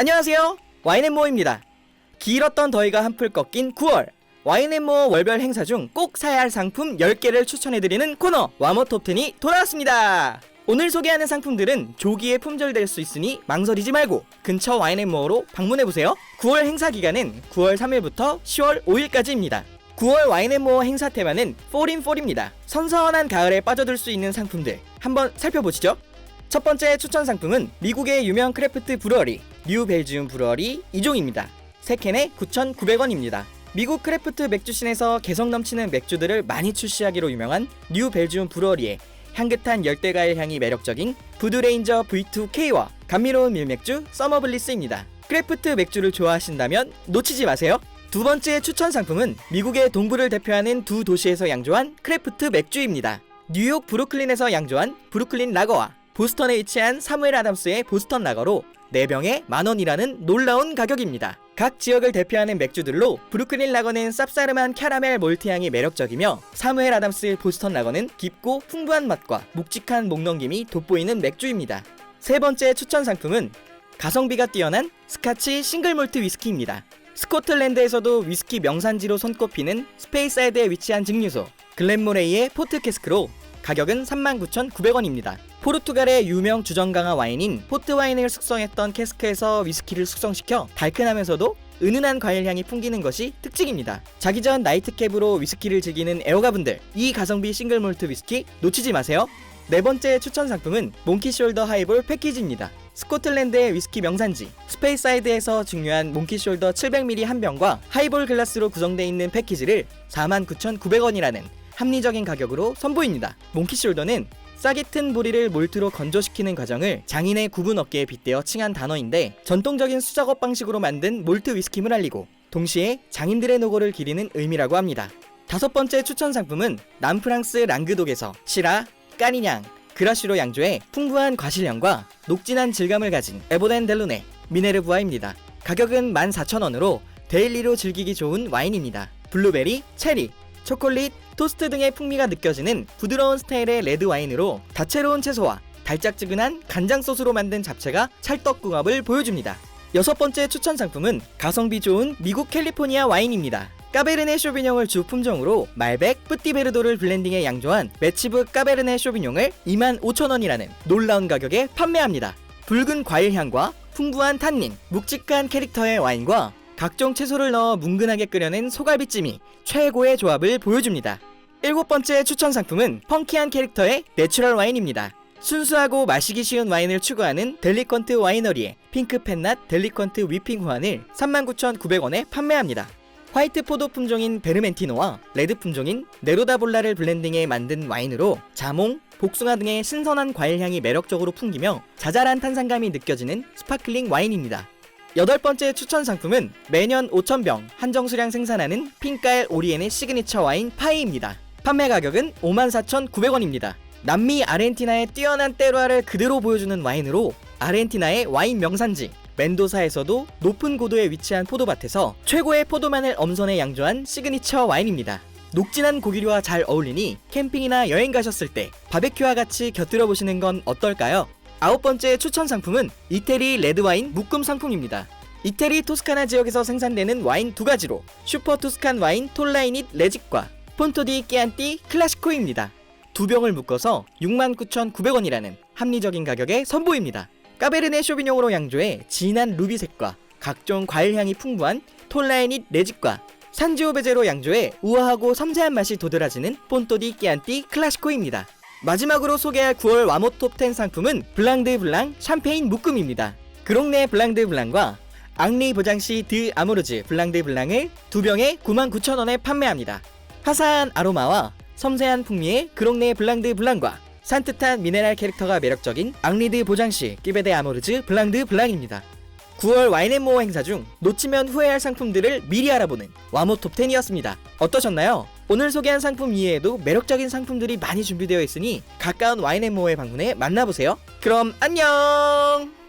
안녕하세요. 와인앤모어입니다. 길었던 더위가 한풀 꺾인 9월. 와인앤모어 월별 행사 중 꼭 사야 할 상품 10개를 추천해드리는 코너 와모 톱10이 돌아왔습니다. 오늘 소개하는 상품들은 조기에 품절될 수 있으니 망설이지 말고 근처 와인앤모어로 방문해보세요. 9월 행사 기간은 9월 3일부터 10월 5일까지입니다. 9월 와인앤모어 행사 테마는 4인4입니다. 선선한 가을에 빠져들 수 있는 상품들 한번 살펴보시죠. 첫 번째 추천 상품은 미국의 유명 크래프트 브루어리 뉴 벨지움 브루어리 2종입니다. 3캔에 9,900원입니다. 미국 크래프트 맥주신에서 개성 넘치는 맥주들을 많이 출시하기로 유명한 뉴 벨지움 브루어리의 향긋한 열대과일 향이 매력적인 부드레인저 V2K와 감미로운 밀맥주 서머블리스입니다. 크래프트 맥주를 좋아하신다면 놓치지 마세요. 두 번째 추천 상품은 미국의 동부를 대표하는 두 도시에서 양조한 크래프트 맥주입니다. 뉴욕 브루클린에서 양조한 브루클린 라거와 보스턴에 위치한 사무엘 아담스의 보스턴 라거로 4병에 만원이라는 놀라운 가격입니다. 각 지역을 대표하는 맥주들로 브루클린 라거는 쌉싸름한 캐러멜 몰트향이 매력적이며 사무엘 아담스 보스턴 라거는 깊고 풍부한 맛과 묵직한 목넘김이 돋보이는 맥주입니다. 세 번째 추천 상품은 가성비가 뛰어난 스카치 싱글 몰트 위스키입니다. 스코틀랜드에서도 위스키 명산지로 손꼽히는 스페이사이드에 위치한 증류소 글렌모레이의 포트 캐스크로 가격은 39,900원입니다. 포르투갈의 유명 주정 강화 와인인 포트 와인을 숙성했던 캐스크에서 위스키를 숙성시켜 달큰하면서도 은은한 과일 향이 풍기는 것이 특징입니다. 자기 전 나이트캡으로 위스키를 즐기는 애호가분들 이 가성비 싱글 몰트 위스키 놓치지 마세요. 네 번째 추천 상품은 몽키숄더 하이볼 패키지입니다. 스코틀랜드의 위스키 명산지 스페이사이드에서 중요한 몽키숄더 700ml 한 병과 하이볼 글라스로 구성되어 있는 패키지를 49,900원이라는 합리적인 가격으로 선보입니다. 몽키숄더는 싹이 튼 보리를 몰트로 건조시키는 과정을 장인의 구분 어깨에 빗대어 칭한 단어인데 전통적인 수작업 방식으로 만든 몰트 위스키를 알리고 동시에 장인들의 노고를 기리는 의미라고 합니다. 다섯 번째 추천 상품은 남프랑스 랑그독에서 시라, 까니냥, 그라시로 양조의 풍부한 과실향과 녹진한 질감을 가진 에보덴 델루네 미네르부아입니다. 가격은 14,000원으로 데일리로 즐기기 좋은 와인입니다. 블루베리, 체리, 초콜릿, 토스트 등의 풍미가 느껴지는 부드러운 스타일의 레드 와인으로 다채로운 채소와 달짝지근한 간장 소스로 만든 잡채가 찰떡궁합을 보여줍니다. 여섯 번째 추천 상품은 가성비 좋은 미국 캘리포니아 와인입니다. 까베르네 쇼비뇽을 주 품종으로 말백, 뿌띠베르도를 블렌딩해 양조한 매치브 까베르네 쇼비뇽을 25,000원이라는 놀라운 가격에 판매합니다. 붉은 과일 향과 풍부한 탄닌, 묵직한 캐릭터의 와인과 각종 채소를 넣어 뭉근하게 끓여낸 소갈비찜이 최고의 조합을 보여줍니다. 일곱 번째 추천 상품은 펑키한 캐릭터의 내추럴 와인입니다. 순수하고 마시기 쉬운 와인을 추구하는 델리컨트 와이너리의 핑크 펜낫 델리컨트 위핑 후안을 39,900원에 판매합니다. 화이트 포도 품종인 베르멘티노와 레드 품종인 네로다볼라를 블렌딩해 만든 와인으로 자몽, 복숭아 등의 신선한 과일 향이 매력적으로 풍기며 자잘한 탄산감이 느껴지는 스파클링 와인입니다. 여덟 번째 추천 상품은 매년 5,000병 한정 수량 생산하는 핑가엘 오리엔의 시그니처 와인 파이입니다. 판매 가격은 54,900원입니다. 남미 아르헨티나의 뛰어난 때로아를 그대로 보여주는 와인으로 아르헨티나의 와인 명산지 멘도사에서도 높은 고도에 위치한 포도밭에서 최고의 포도만을 엄선해 양조한 시그니처 와인입니다. 녹진한 고기류와 잘 어울리니 캠핑이나 여행 가셨을 때 바베큐와 같이 곁들여 보시는 건 어떨까요? 아홉 번째 추천 상품은 이태리 레드와인 묶음 상품입니다. 이태리 토스카나 지역에서 생산되는 와인 두 가지로 슈퍼 토스칸 와인 톨라이닛 레직과 폰토디 끼안띠 클라시코입니다. 두 병을 묶어서 69,900원이라는 합리적인 가격에 선보입니다. 까베르네 쇼비뇽으로 양조해 진한 루비색과 각종 과일 향이 풍부한 톨라이닛 레직과 산지오 베제로 양조해 우아하고 섬세한 맛이 도드라지는 폰토디 끼안띠 클라시코입니다. 마지막으로 소개할 9월 와모 톱10 상품은 블랑드 블랑 샴페인 묶음입니다. 그롱네 블랑드 블랑과 앙리 보장시 드 아모르즈 블랑드 블랑을 두 병에 99,000원에 판매합니다. 화사한 아로마와 섬세한 풍미의 그롱네 블랑드 블랑과 산뜻한 미네랄 캐릭터가 매력적인 앙리드 보장시 끼베데 아모르즈 블랑드 블랑입니다. 9월 와인앤모어 행사 중 놓치면 후회할 상품들을 미리 알아보는 와모 톱10이었습니다. 어떠셨나요? 오늘 소개한 상품 이외에도 매력적인 상품들이 많이 준비되어 있으니 가까운 와인앤모어에 방문해 만나보세요. 그럼 안녕!